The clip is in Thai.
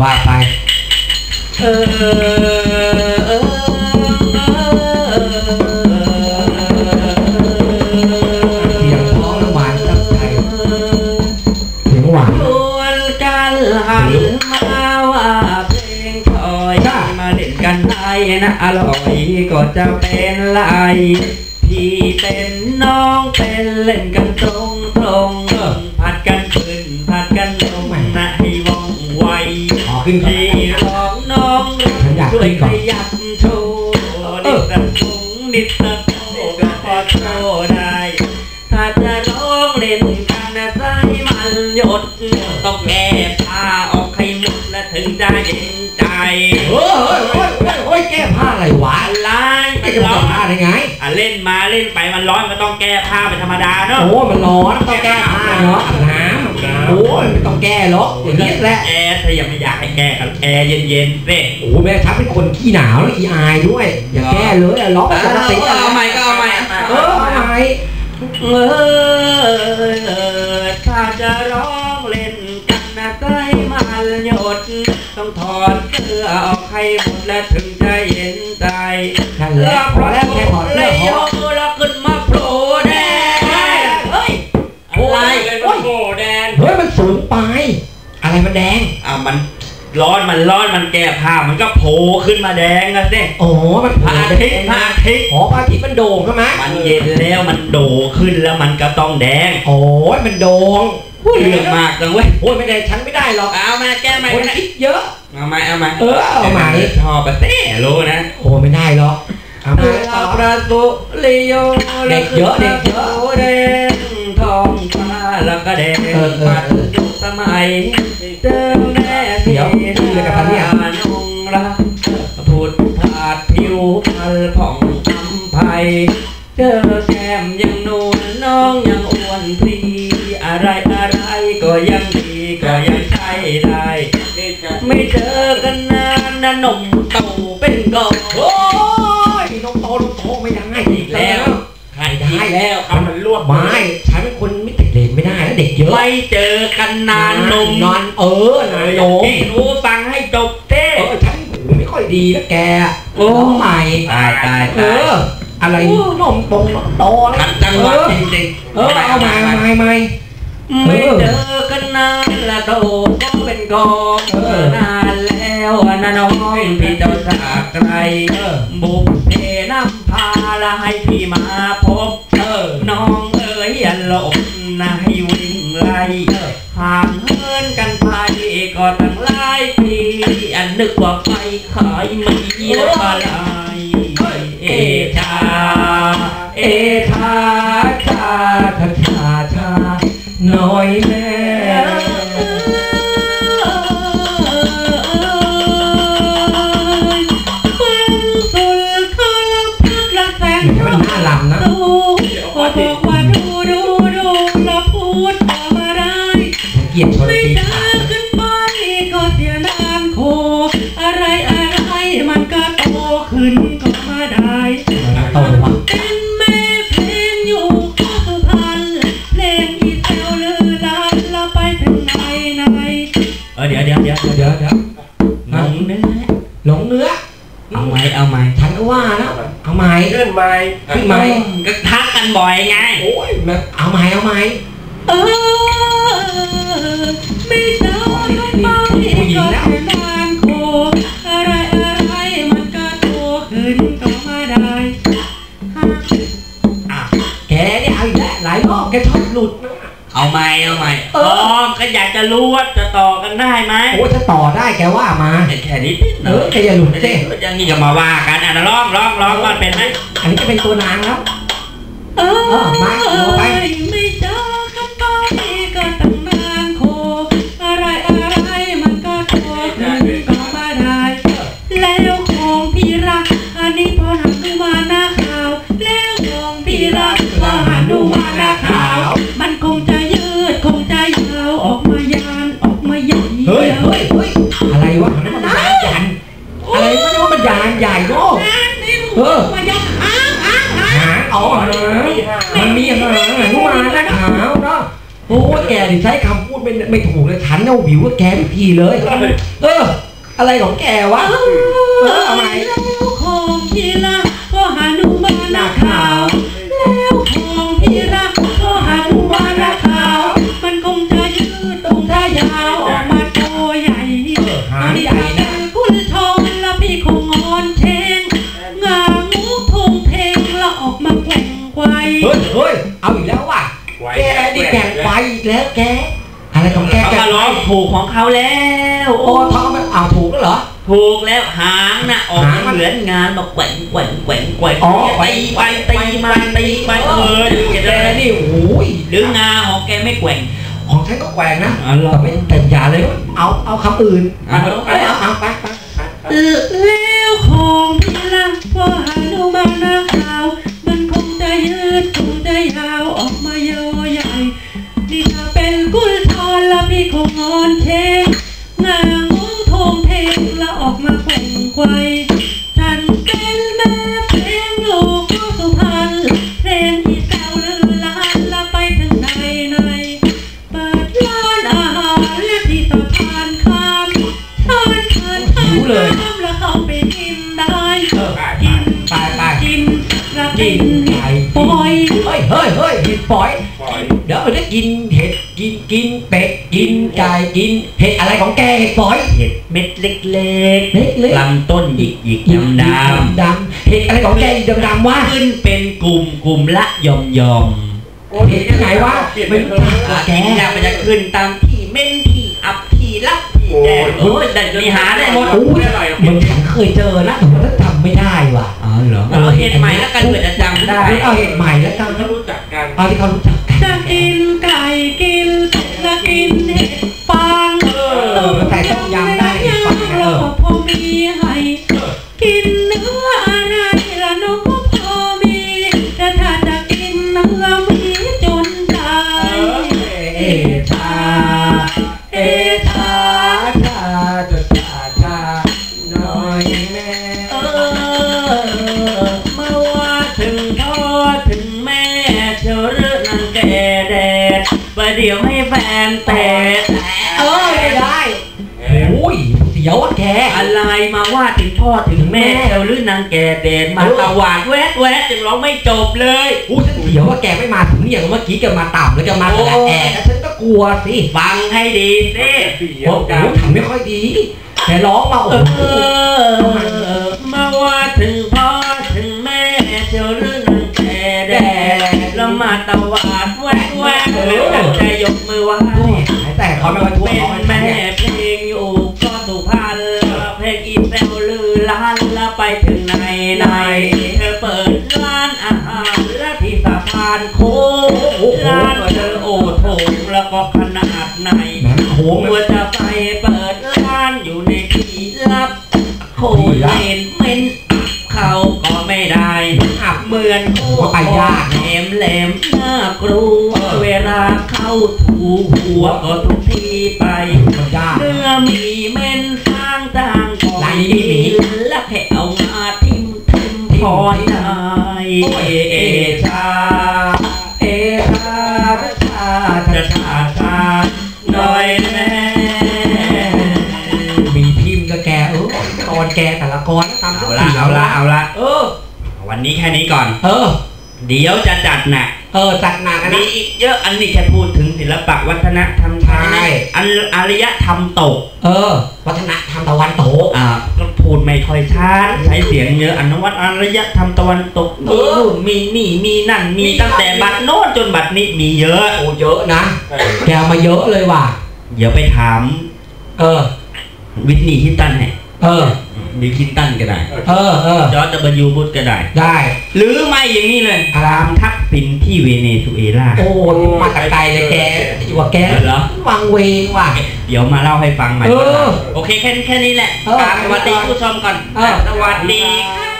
ว่าไป เออเออเสียงท้องวานตั้งใจเสียงหวานชวนกันหันมาว่าเพลงถอยมาเล่นกันไทยนะอร่อยก็จะเป็นไรพี่เป็นน้องเป็นเล่นกันตรงตรงผัดกันขึ้นผัดกันลงนะให้ว่องไว ขอขึ้นก่อนพี่ร้องน้องฉันอยากช่วยขึ้นขก่อนยับโชว์นิดตะตุงนิดตะโตก็พอโชว์ได้ ถ้าจะร้องเล่นกันนะใจมันหยดต้องแก้ผ้าออกให้หมดและถึงจะเย็นใจเฮ้ยเฮ้ยเฮ้ยเฮ้ยแก้ผ้าอะไรวะอะไรไม่ไม่จะร้มาองผ้าได้ไงอะเล่นมาเล่นไปมันร้อนก็ต้องแก้ผ้าเป็นธรรมดาเนาะโอ้มันร้อนต้องแก้ผ้าเนาะอาบน้ำ โอ้ยไม่ต้องแก้หรอกอย่างนี้แหละแอร์ถ้ายังไม่อยากให้แก้กันแอร์เย็นๆเร่โอ้แม่ทัพเป็นคนขี้หนาวแล้วขี้อายด้วย อย่าแก้เลยอะล็อกปกติะเอาใหม่ก็เอาใหม่เออเอาใหม่เออถ้าจะร้องเล่นกันนะใจมันหยดต้องถอดเสื้อออกให้หมดและถึงจะเย็นใจนั่นแหละพอแล้วแค่ถอดเสื้เลอ สูงไป อะไรมันแดง อะมันร้อนมันร้อนมันแก้ผ้ามันก็โผล่ขึ้นมาแดงนะสิโอ้มันพระอาทิตย์พระอาทิตย์อ๋อพระอาทิตย์มันโด่งใช่ไหมมันเย็นแล้วมันโดขึ้นแล้วมันก็ต้องแดง โอ้ยมันโด่งเรื่องมากจังเว้ยโอ้ยไม่ได้ฉันไม่ได้หรอกเอามาแก้ใหม่คนนะคิดเยอะเอาใหม่เอาใหม่เออเอาใหม่ชอบแบบเต้รู้นะโอ้ไม่ได้หรอกเอามาต่อประตูลิโยเด็กเยอะเด็กเยอะแดงทองฟ้าแล้วก็แดงเออเออปัดยุคสมัย เดิมแน่เดี๋ยวชื่ออะไรกันครับเนี่ยนงรักพุทธาดผิวพันผ่องอำไพเจอแก้มยังนูนน้องยังอ้วนพรีอะไรอะไรก็ยังดีก็ยังใช้ได้ ไม่เจอกันนานนะนุ่มเต่าเป็นกองโอ้ยน้องโตน้องโตไม่ยังได้อีกแล้วใครได้แล้วเอามันรวบไม่ ไม่เจอกันนานหนุ่มนอนเออนานนมให้รู้ฟังให้จบเต้เออฉันหูไม่ค่อยดีนะแกโอ้ร้องใหม่ตายตายเอตายออะไรนมตรงนมโตอะไรขัดจังหวะจริงๆเออเอาใหม่เอาใหม่เอาใหม่ไม่เจอกันนานละโดก็เป็นกองเออนานแล้วนะน้องพี่เจ้าจากไกลเออบุกเพนำพาละให้พี่มาพบเออน้องเอ๋ยอย่าหลบนะให้วิ่ง ไรห่างเหินกันไปก็ตั้งหลายปีอันนึกว่าไปขายมีแล้วมาลายเอชาเอชาชาชาชาชาน้อย เกลียดคนไม่ตีเจขาอขึ้นไปก็เสียนานโค อะไรอะไรมันก็โตขึ้นก็มาได้มันโตวะเป็นแม่เพลงอยู่ก็สุพรรณเพลงอีเซลลือลานละไปถึงไหนไหนเออเดี๋ยวเดี๋ยวเดี๋ยวเดี๋ยวเดี๋ยวงงเนื้อหลงเนื้อเอาไหมเอาไหมฉันก็ว่านะเอาไหมขึ้นไหมขึ้นไหมก็ทักกันบ่อยไงโอ้ยแบบเอาไหมเอาไหมเออ ไม่เจอขึ้นไปก็เสียนานโคอะไรอะไรมันก็โตขึ้นก็มาได้อะแกเนี่ยเอาอีกแล้วหลายรอบแกชอบหลุดนะ เอาไหมเอาไหมเออ๋ออก็อยากจะรู้ว่าจะต่อกันได้ไหมโอ้ยถ้าต่อได้แกว่ามาแต่แค่นี้เออแกอย่าหลุดไม่เจ้ได้ยังนี่จะมาว่ากันอะนะร้องร้องร้องว่าเป็นไหมอันนี้จะเป็นตัวนางแล้ว เออเออมาเอาไป ใช้คำพูดไม่ไม่ไม่ถูกเลยฉันเอาวิวว่าแกทุกทีเลย เออ อะไรของแกวะเออเอาใหม่แล้วของพี่ละก็หานุมานนาขาว แล้วของพี่ละก็หานุมานนาขาว มันคงจะยืดตรงท่ายาวออกมาตัวใหญ่หางใหญ่นะกุลทองแล้วพี่คงอ่อนเชงงางูทงเพลงแล้วออกมาแกว่งไกวเฮ้ยเฮ้ยเอาอีกแล้ว แล้วแก อะไรของแกเขาแกก็ร้องถูกของเขาแล้ว โอ้ท้องมันเอาถูกแล้วเหรอ ถูกแล้วหางน่ะออกหางมันเหมือนงานบอกแกว่งแกว่งแกว่งแกว่งอ๋อตีไปตีมาตีไปเออแกนี่โอ้ยหรืองาของแกไม่แกว่ง ของฉันก็แกว่งนะอ๋อเหรอ แต่ไม่แต่อย่าเลย เอาเอาคำอื่นเอาเอาเอาเอาไปไปแล้วของพี่ละก็หานุมานน ทานทานทานน้ำแล้วเข้าไปกินได้เออกินไปไปกินแล้วกิกินนไก่ปล่อยเฮ้ยเฮ้ยเฮ้ยเห็ดปล่อยเดี๋ยวได้กินเห็ดกินกินเป็ดกินไก่กินเห็ดอะไรของแกเห็ดปล่อยเห็ดเม็ดเล็กเล็กๆลำต้นหยิกหยิกดำดดำเห็ดอะไรของแกอีกดำๆวะำขึ้นเป็นกลุ่มกลุ่มละยอมยอมเห็ดที่ไหนวะไม่รู้จักอะอะแกแกอยากมันจะขึ้นตามที่เม่นที่อับที่รับที่ แดงโอ้ยแต่นี่หาได้หมดโอ้ยมันฉันเคยเจอนะแต่ว่าจำไม่ได้ว่ะอ๋อเหรอเอาเห็ดใหม่แล้วกันเผื่อจะจำได้เอาเห็ดใหม่แล้วกันเขารู้จักกันเอาที่เขารู้จักกันจะกินไก่กินเป็ดและกินเห็ดฟางเออมันใส่ต้มยำได้เห็ดฟางเอเราอก็พอมีให้กินเนื้ออะไรละน้องก็พอมีแต่ถ้าจะกินเนื้อหมีจนตายเอชา อ้ยเสียวอะแก อะไรมาว่าถึงพ่อถึงแม่เจ้าเรื่องนางแกแดดมาตะหวาดแวดแวดจนร้องไม่จบเลยอู้ฉันเสียวว่าแกไม่มาถึงอย่างเมื่อกี้แกมาต่ำแล้วแกมาแต่แอร์แล้วฉันก็กลัวสิฟังให้ดีสิเสียโอ้วโหกันทำไม่ค่อยดีแกร้องมาโอ้เอโหอมาว่าถึงพ่อถึงแม่เจ้าเรื่องนางแกแดดแล้วมาตะหวาดแวดแวดแล้วจะยกมือไหว้แต่เขาไม่มาทั่วเป็นเขาแม่ วลือล้านแล้วไปถึงไหนไหนเธอเปิดร้านอาหารและที่สะพานโค้งร้านเธอโอโถงแล้วก็ขนาดไหนแหมโค้งหัวจะไปเปิดร้านอยู่ในที่ลับโคเล่นเม้นเขาก็ไม่ได้อับเหมือนโคแหลมแหลมหน้ากลัวเวลาเข้าถูหัวก็ทุกทีไปมันยากเนื้อมีเม่นสร้าง ต่างของไหนมีหมีและแค่เอามาทิมทิมพอได้เอเอชาเอชาชาจะชาชาหน่อยแม่มีพิมพ์กับแกเออตอนแกแต่ละกรตามเอาละเอาละเอาละเออ วันนี้แค่นี้ก่อน เออ เดี๋ยวจะจัดหนักเออจัดหนักนะมีอีกเยอะอันนี้แค่พูดถึงศิลปะวัฒนธรรม ใช่นะอันอารยธรรมตก เออ วัฒนธรรมตะวันตก อ่าก็พูดไม่ค่อยชัดใช้เสียงเยอะอนวัตอารยธรรมตะวันตกเออมีนี่มีนั่นมีมีตั้งแต่บัดโน้นจนบัดนี้มีเยอะโอ้เยอะนะแกเอามาเยอะเลยว่ะ เดี๋ยวไปถาม เออ วิทนีฮิตตันให้เออบิลคินตันก็ได้ เออเออจอร์จดับเบิลยูบุชก็ได้ ได้ หรือไม่อย่างนี้เลยครับตามทักษิณ ที่เวเนซุเอลา โอ้ยมาแต่ไกลเลยแกอยู่ว่าแกเหรอ วังเวงว่ะ เดี๋ยวมาเล่าให้ฟังใหม่เออ โอเคแค่แค่นี้แหละเออ สวัสดีผู้ชมก่อนเออสวัสดีค่ะ